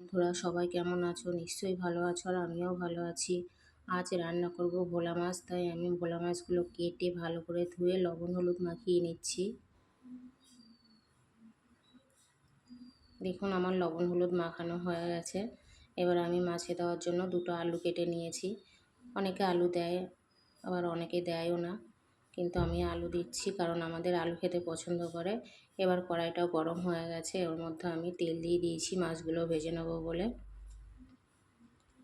বন্ধুরা, সবাই কেমন আছো? নিশ্চয়ই ভালো আছো আর আমিও ভালো আছি। আজ রান্না করব ভোলা মাছ, তাই আমি ভোলা মাছগুলো কেটে ভালো করে ধুয়ে লবণ, হলুদ মাখিয়ে নিচ্ছি। দেখুন, আমার লবণ, হলুদ মাখানো হয়ে গেছে। এবার আমি মাছে দেওয়ার জন্য দুটো আলু কেটে নিয়েছি। অনেকে আলু দেয়, আবার অনেকে দেয়ও না। কিন্তু আমি আলু দিচ্ছি কারণ আমাদের আলু খেতে পছন্দ করে। এবার কড়াইটাও গরম হয়ে গেছে ওর মধ্যে আমি তেল দিয়ে দিয়েছি মাছগুলো ভেজে নেব বলে।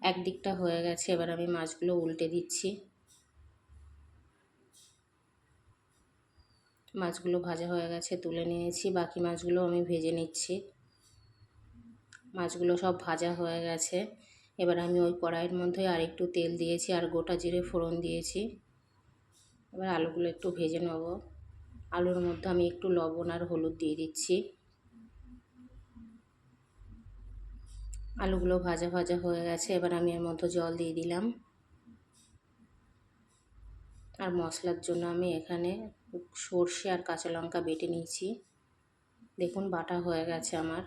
একদিকটা হয়ে গেছে, এবার আমি মাছগুলো উল্টে দিচ্ছি। মাছগুলো ভাজা হয়ে গেছে, তুলে নিয়েছি, বাকি মাছগুলো আমি ভেজে নিচ্ছি। মাছগুলো সব ভাজা হয়ে গেছে, এবার আমি ওই কড়াইয়ের মধ্যে আর একটু তেল দিয়েছি আর গোটা জিরে ফোড়ন দিয়েছি। এবার আলুগুলো একটু ভেজে নেব। আলুর মধ্যে আমি একটু লবণ আর হলুদ দিয়ে দিচ্ছি। আলুগুলো ভাজা ভাজা হয়ে গেছে, এবার আমি এর মধ্যে জল দিয়ে দিলাম। আর মশলার জন্য আমি এখানে সর্ষে আর কাঁচা লঙ্কা বেটে নিয়েছি। দেখুন, বাটা হয়ে গেছে আমার।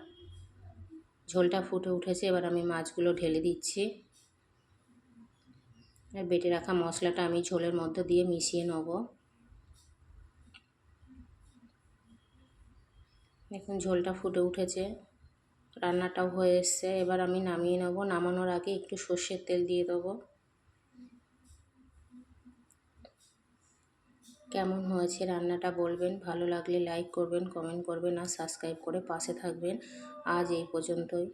ঝোলটা ফুটে উঠেছে, এবার আমি মাছগুলো ঢেলে দিচ্ছি। আর বেটে রাখা মশলাটা আমি ঝোলের মধ্যে দিয়ে মিশিয়ে নেব। দেখুন, ঝোলটা ফুটে উঠেছে, রান্নাটাও হয়ে এসছে। এবার আমি নামিয়ে নেব। নামানোর আগে একটু সর্ষের তেল দিয়ে দেবো। কেমন হয়েছে রান্নাটা বলবেন? ভালো লাগলে লাইক করবেন, কমেন্ট করবেন, আর সাবস্ক্রাইব করে পাশে থাকবেন। আজ এই পর্যন্তই।